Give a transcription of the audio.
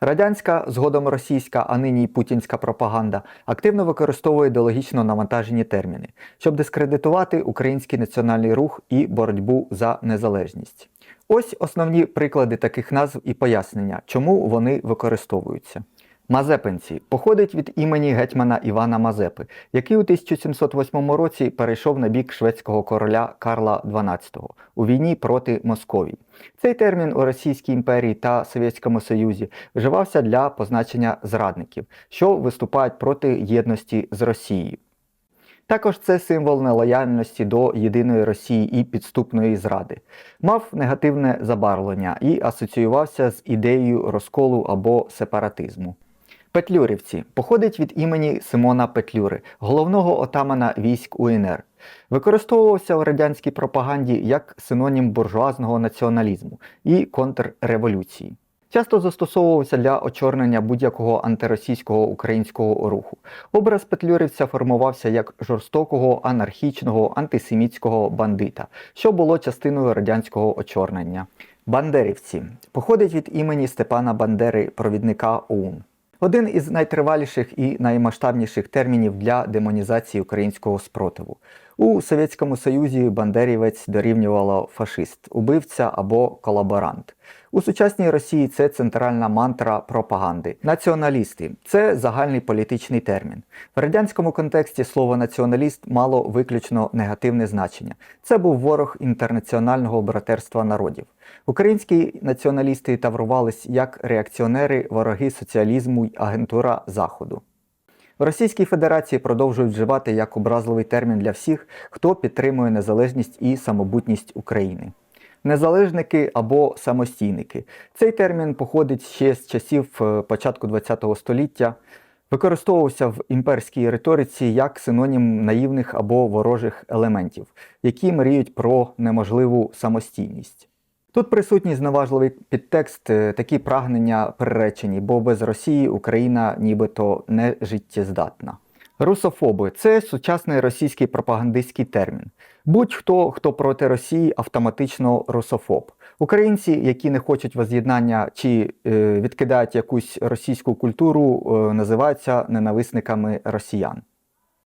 Радянська, згодом російська, а нині й путінська пропаганда активно використовує ідеологічно навантажені терміни, щоб дискредитувати український національний рух і боротьбу за незалежність. Ось основні приклади таких назв і пояснення, чому вони використовуються. Мазепинці походить від імені гетьмана Івана Мазепи, який у 1708 році перейшов на бік шведського короля Карла XII у війні проти Московії. Цей термін у Російській імперії та Совєтському Союзі вживався для позначення зрадників, що виступають проти єдності з Росією. Також це символ нелояльності до єдиної Росії і підступної зради. Мав негативне забарвлення і асоціювався з ідеєю розколу або сепаратизму. Петлюрівці походить від імені Симона Петлюри, головного отамана військ УНР. Використовувався в радянській пропаганді як синонім буржуазного націоналізму і контрреволюції. Часто застосовувався для очорнення будь-якого антиросійського українського руху. Образ петлюрівця формувався як жорстокого, анархічного, антисемітського бандита, що було частиною радянського очорнення. Бандерівці походить від імені Степана Бандери, провідника ОУН. Один із найтриваліших і наймасштабніших термінів для демонізації українського спротиву. У Совєтському Союзі бандерівець дорівнювало фашист, убивця або колаборант. У сучасній Росії це центральна мантра пропаганди. Націоналісти це загальний політичний термін. В радянському контексті слово націоналіст мало виключно негативне значення. Це був ворог інтернаціонального братерства народів. Українські націоналісти таврувались як реакціонери, вороги соціалізму й агентура Заходу. В Російській Федерації продовжують вживати як образливий термін для всіх, хто підтримує незалежність і самобутність України. Незалежники або самостійники. Цей термін походить ще з часів е, початку ХХ століття, використовувався в імперській риториці як синонім наївних або ворожих елементів, які мріють про неможливу самостійність. Тут присутній зневажливий підтекст, е, такі прагнення приречені, бо без Росії Україна нібито не життєздатна. Русофоби це сучасний російський пропагандистський термін. Будь-хто, хто проти Росії, автоматично русофоб. Українці, які не хочуть воз'єднання чи е, відкидають якусь російську культуру, е, називаються ненависниками росіян.